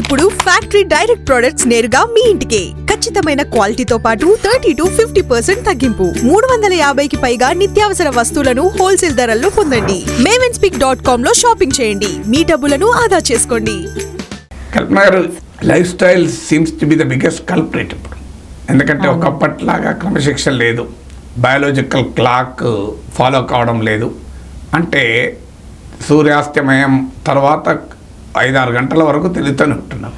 ఇప్పుడు factory direct products నేరుగా మీ ఇంటికే. ఖచ్చితమైన క్వాలిటీతో పాటు థర్టీ టు ఫిఫ్టీ పర్సెంట్ తగ్గింపు. మూడు వందల యాభైకి పైగా నిత్యావసర వస్తువులను హోల్సేల్ ధరల్లో పొందండి. మేవెన్ స్పీక్ డాట్ కామ్లో షాపింగ్ చేయండి. మీ డబ్బులను ఆదా చేసుకోండి. Lifestyle seems to be the biggest culprit ఇప్పుడు. ఎందుకంటే ఒకప్పట్లాగా క్రమశిక్షణ లేదు. బయాలజికల్ క్లాక్ ఫాలో కావడం లేదు. అంటే సూర్యాస్తమయం తర్వాత ఐదారు గంటల వరకు తెలుస్తూనే ఉంటున్నాం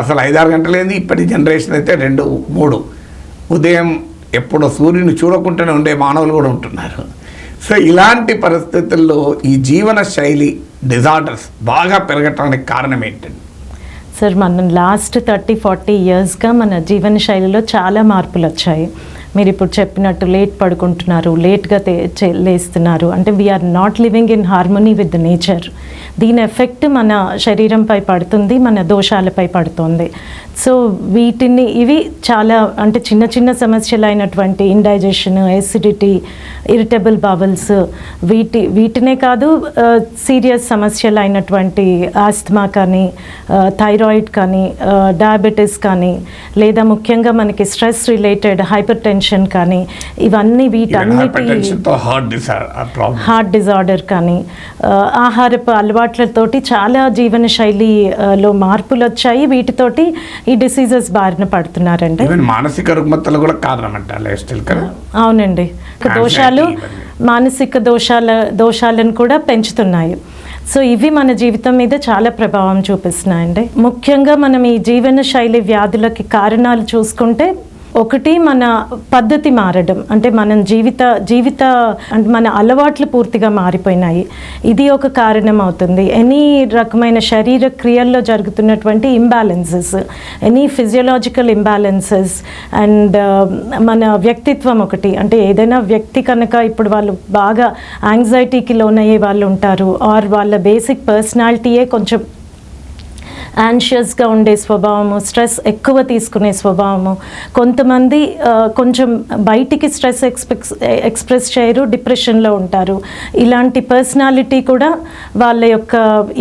అసలు ఐదారు గంటలేంది ఇప్పటి జనరేషన్ అయితే రెండు మూడు. ఉదయం ఎప్పుడో సూర్యుని చూడకుండానే ఉండే మానవులు కూడా ఉంటున్నారు. సో ఇలాంటి పరిస్థితుల్లో ఈ జీవన శైలి డిజార్డర్స్ బాగా పెరగటానికి కారణం ఏంటండి సార్ మనం లాస్ట్ థర్టీ ఫార్టీ ఇయర్స్గా మన జీవన శైలిలో చాలా మార్పులు వచ్చాయి మీరు ఇప్పుడు చెప్పినట్టు లేట్ పడుకుంటున్నారు లేట్గా లేస్తున్నారు. అంటే we're not living in harmony with the nature దీని ఎఫెక్ట్ మన శరీరంపై పడుతుంది మన దోషాలపై పడుతుంది. సో వీటిని ఇవి చాలా అంటే చిన్న చిన్న సమస్యలు అయినటువంటి ఇండైజెషన్ ఎసిడిటీ ఇరిటబుల్ బవల్స్ వీటి వీటినే కాదు సీరియస్ సమస్యలు అయినటువంటి ఆస్తమా కానీ థైరాయిడ్ కానీ డయాబెటీస్ కానీ లేదా ముఖ్యంగా మనకి స్ట్రెస్ రిలేటెడ్ హైపర్ టెన్షన్ కానీ ఇవన్నీ వీటన్నిటి హార్ట్ డిజార్డర్ కానీ ఆహారపు అలవాట్లతోటి చాలా జీవన శైలిలో మార్పులు వచ్చాయి వీటితోటి ఈ డిసీజెస్ బారిన పడుతున్నారండి. మానసిక రుగ్మతలు కూడా కారణం అంట లైఫ్ స్టైల్ కదా? అవునండి. దోషాలు. మానసిక దోషాల దోషాలను కూడా పెంచుతున్నాయి. సో ఇవి మన జీవితం మీద చాలా ప్రభావం చూపిస్తున్నాయండి. ముఖ్యంగా మనం ఈ జీవన శైలి వ్యాధులకి కారణాలు చూసుకుంటే ఒకటి మన పద్ధతి మారడం అంటే మనం జీవిత జీవిత అంటే మన అలవాట్లు పూర్తిగా మారిపోయినాయి. ఇది ఒక కారణం అవుతుంది ఎనీ రకమైన శరీర క్రియల్లో జరుగుతున్నటువంటి imbalances any physiological imbalances and మన వ్యక్తిత్వం ఒకటి. అంటే ఏదైనా వ్యక్తి కనుక ఇప్పుడు వాళ్ళు బాగా యాంగ్జైటీకి లోనయ్యే వాళ్ళు ఉంటారు ఆర్ వాళ్ళ బేసిక్ పర్సనాలిటీయే కొంచెం యాన్షియస్గా ఉండే స్వభావము స్ట్రెస్ ఎక్కువ తీసుకునే స్వభావము. కొంతమంది కొంచెం బయటికి స్ట్రెస్ ఎక్స్పెక్స్ ఎక్స్ప్రెస్ చేయరు డిప్రెషన్లో ఉంటారు. ఇలాంటి పర్సనాలిటీ కూడా వాళ్ళ యొక్క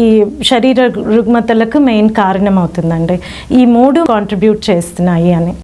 ఈ శరీర రుగ్మతలకు మెయిన్ కారణం అవుతుందండి ఈ మూడు కాంట్రిబ్యూట్ చేస్తున్నాయి అని.